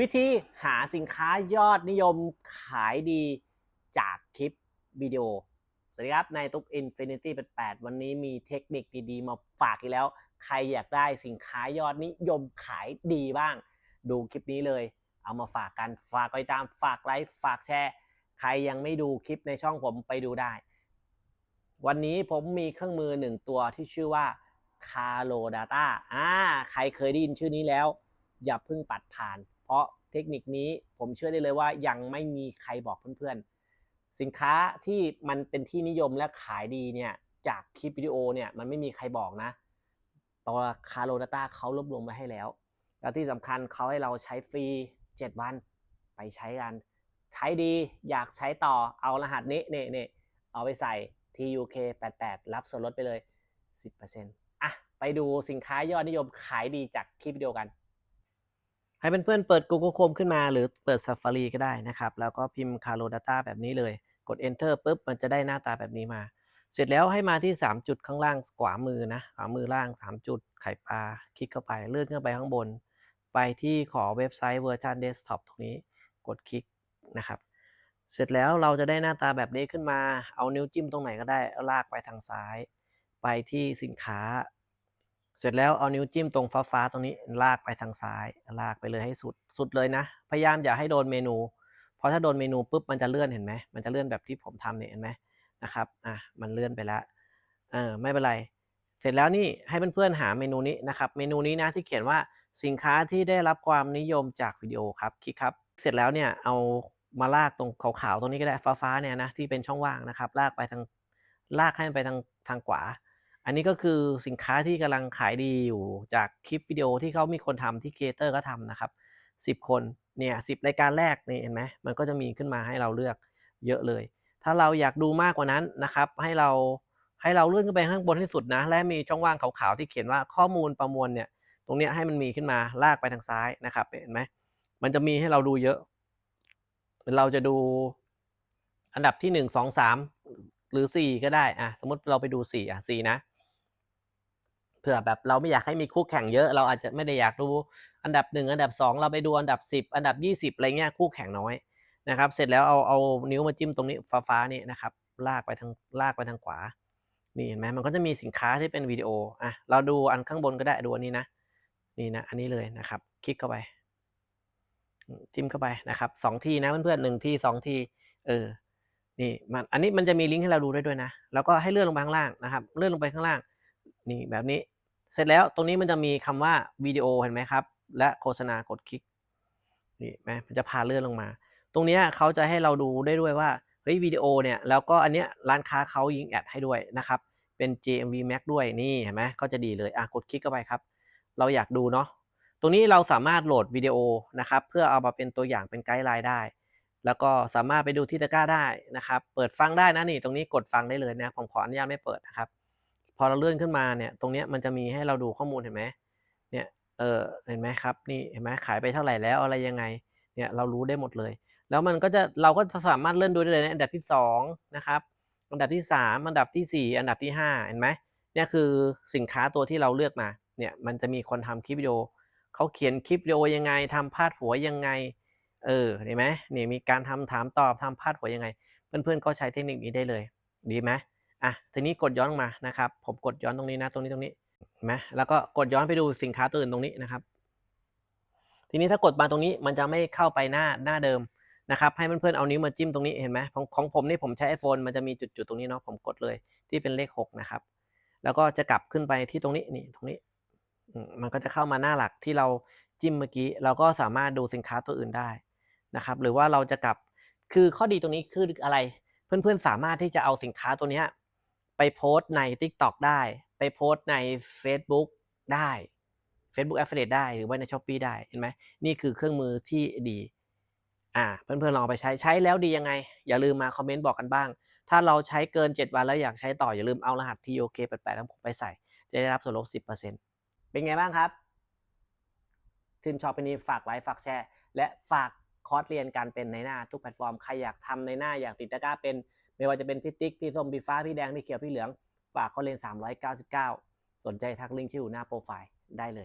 วิธีหาสินค้ายอดนิยมขายดีจากคลิปวิดีโอ สวัสดีครับนายตุ๊ก Infinity 88 วันนี้มีเทคนิคดีๆ มาฝากอีกแล้ว ใครอยากได้สินค้ายอดนิยมขายดีบ้าง ดูคลิปนี้เลย เอามาฝากกัน ฝากไปตาม ฝากไลค์ ฝากแชร์ ใครยังไม่ดูคลิปในช่องผมไปดูได้ วันนี้ผมมีเครื่องมือหนึ่งตัวที่ชื่อว่า Caro Data อ่า ใครเคยได้ยินชื่อนี้แล้ว อย่าเพิ่งปัดผ่าน เพราะเทคนิคนี้ผมเชื่อได้เลยว่ายังไม่มีใครบอกเพื่อนๆ สินค้าที่มันเป็นที่นิยมและขายดีเนี่ยจากคลิปวิดีโอเนี่ยมันไม่มีใครบอกนะตัว Caro Data เขารวบรวมไว้ให้แล้ว แล้วที่สำคัญเขาให้เราใช้ฟรี 7 วันไปใช้กัน ใช้ดีอยากใช้ต่อเอารหัสนี้เนี่ยเนี่ยเอาไปใส่ TUK 88 รับส่วนลดไปเลย 10%อะไปดูสินค้ายอดนิยมขายดีจากคลิปวิดีโอกัน ให้เพื่อนๆเปิด Google Chrome ขึ้นมา หรือเปิด Safari ก็ได้นะครับ แล้วก็พิมพ์ Caro Data แบบนี้เลย กด Enter ปุ๊บ มันจะได้หน้าตาแบบนี้มา เสร็จแล้วให้มาที่ 3 จุดข้างล่างขวามือนะ ขวามือล่าง 3 จุดไข่ปลา คลิกเข้าไป เลื่อนขึ้นไปข้างบน ไปที่ขอเว็บไซต์เวอร์ชันเดสก์ท็อปตรงนี้ กดคลิกนะครับ เสร็จแล้วเราจะได้หน้าตาแบบนี้ขึ้นมา เอานิ้วจิ้มตรงไหนก็ได้ลากไปทางซ้าย ไปที่สินค้า เสร็จแล้วเอานิ้วจิ้มตรงฟ้าๆตรงนี้ลากไปทางซ้าย ลากไปเลยให้สุดสุดเลยนะ พยายามอย่าให้โดนเมนู เพราะถ้าโดนเมนูปุ๊บมันจะเลื่อนเห็นไหมมันจะเลื่อนแบบที่ผมทำเนี่ยเห็นไหมนะครับอะมันเลื่อนไปแล้วเออไม่เป็นไร เสร็จแล้วนี่ให้เพื่อนๆหาเมนูนี้นะครับ เมนูนี้นะที่เขียนว่าสินค้าที่ได้รับความนิยมจากวิดีโอครับคลิกครับ เสร็จแล้วเนี่ยเอามาลากตรงขาวๆตรงนี้ก็ได้ฟ้าๆเนี่ยนะที่เป็นช่องว่างนะครับ ลากไปทางลากให้มันไปทางทางขวา อันนี้ก็คือสินค้าที่กำลังขายดีอยู่จากคลิปวิดีโอที่เขามีคนทำที่ครีเอเตอร์ก็ทำนะครับสิบคนเนี่ยสิบรายการแรกนี่เห็นไหมมันก็จะมีขึ้นมาให้เราเลือกเยอะเลย ถ้าเราอยากดูมากกว่านั้นนะครับ ให้เราให้เราเลื่อนขึ้นไปข้างบนที่สุดนะ และมีช่องว่างขาวๆที่เขียนว่าข้อมูลประมวลเนี่ยตรงนี้ให้มันมีขึ้นมาลากไปทางซ้ายนะครับเห็นไหมมันจะมีให้เราดูเยอะเราจะดูอันดับที่หนึ่งสองสามหรือสี่ก็ได้อะสมมติเราไปดูสี่อะสี่นะ ผื่อแบบเราไม่อยากให้มีคู่แข่งเยอะ เราอาจจะไม่ได้อยากดูอันดับหนึ่งอันดับสองเราไปดูอันดับสิบอันดับยี่สิบอะไรเงี้ยคู่แข่งน้อยนะครับ เสร็จแล้วเอาเอานิ้วมาจิ้มตรงนี้ฟ้าๆนี่นะครับ ลากไปทางลากไปทางขวา นี่เห็นไหมมันก็จะมีสินค้าที่เป็นวิดีโออะเราดูอันข้างบนก็ได้ดูอันนี้นะ นี่นะ อันนี้เลยนะครับ คลิกเข้าไปจิ้มเข้าไปนะครับสองทีนะเพื่อนๆหนึ่งทีสองทีเออ นี่มันอันนี้มันจะมีลิงก์ให้เราดูได้ด้วยนะแล้วก็ให้เลื่อนลงไปข้างล่างนะครับ เลื่อนลงไปข้างล่าง นี่แบบนี้ เสร็จแล้วตรงนี้มันจะมีคำว่าวิดีโอเห็นไหมครับ และโฆษณากดคลิกนี่ไหมมันจะพาเลื่อนลงมา ตรงนี้เขาจะให้เราดูได้ด้วยว่าเฮ้ยวิดีโอเนี่ยแล้วก็อันเนี้ยร้านค้าเขายิงแอดให้ด้วยนะครับเป็น JMV Max ด้วยนี่เห็นไหมก็จะดีเลยอะกดคลิกเข้าไปครับ เราอยากดูเนาะตรงนี้เราสามารถโหลดวิดีโอนะครับเพื่อเอามาเป็นตัวอย่างเป็นไกด์ไลน์ได้ แล้วก็สามารถไปดูที่ตะกร้าได้นะครับ เปิดฟังได้นะนี่ตรงนี้กดฟังได้เลยนะผมขออนุญาตไม่เปิดนะครับ พอเราเลื่อนขึ้นมาเนี่ย ตรงนี้มันจะมีให้เราดูข้อมูลเห็นไหมเนี่ยเออเห็นไหมครับนี่เห็นไหมขายไปเท่าไหร่แล้วอะไรยังไงเนี่ยเรารู้ได้หมดเลย แล้วมันก็จะเราก็สามารถเลื่อนดูได้เลยในอันดับที่สองนะครับอันดับที่สามอันดับที่สี่อันดับที่ห้าเห็นไหมเนี่ยคือสินค้าตัวที่เราเลือกมาเนี่ยมันจะมีคนทำคลิปวิดีโอเขาเขียนคลิปวิดีโอยังไงทำพาดหัวยังไงเออเห็นไหมนี่มีการทำถามตอบทำพาดหัวยังไง เพื่อนๆก็ใช้เทคนิคนี้ได้เลย ดีไหม อะทีนี้กดย้อนมานะครับ ผมกดย้อนตรงนี้นะ ตรงนี้ตรงนี้เห็นไหมแล้วก็กดย้อนไปดูสินค้าตัวอื่นตรงนี้นะครับ ทีนี้ถ้ากดมาตรงนี้มันจะไม่เข้าไปหน้าหน้าเดิมนะครับ ให้เพื่อนๆเอานิ้วมาจิ้มตรงนี้เห็นไหมของของผมนี่ผมใช้ iPhone มันจะมีจุดๆตรงนี้เนาะผมกดเลยที่เป็นเลขหกนะครับ แล้วก็จะกลับขึ้นไปที่ตรงนี้นี่ตรงนี้มันก็จะเข้ามาหน้าหลักที่เราจิ้มเมื่อกี้ เราก็สามารถดูสินค้าตัวอื่นได้นะครับ หรือว่าเราจะกลับคือข้อดีตรงนี้คืออะไร เพื่อนๆสามารถที่จะเอาสินค้าตัวนี้ ไปโพสต์ใน TikTok ได้ ไปโพสต์ใน Facebook ได้ Facebook Affiliate ได้หรือว่าใน Shopee ได้เห็นไหมนี่คือเครื่องมือที่ดีอ่าเพื่อนๆลองไปใช้ใช้แล้วดียังไง อย่าลืมมาคอมเมนต์บอกกันบ้าง ถ้าเราใช้เกิน 7 วันแล้วอยากใช้ต่ออย่าลืมเอารหัส TOK 88ของผมไปใส่ จะได้รับส่วนลด 10%เป็นไงบ้างครับชื่นชอบไปนี้ฝากไลค์ฝากแชร์ และฝาก คอร์สเรียนการเป็นในหน้าทุกแพลตฟอร์มใครอยากทำในหน้าอยากติดตะกร้าเป็น ไม่ว่าจะเป็นพี่ติ๊กพี่ส้มพี่ฟ้าพี่แดงพี่เขียวพี่เหลือง ฝากเขาเรียน 399 สนใจทักลิงก์ที่อยู่หน้าโปรไฟล์ได้เลย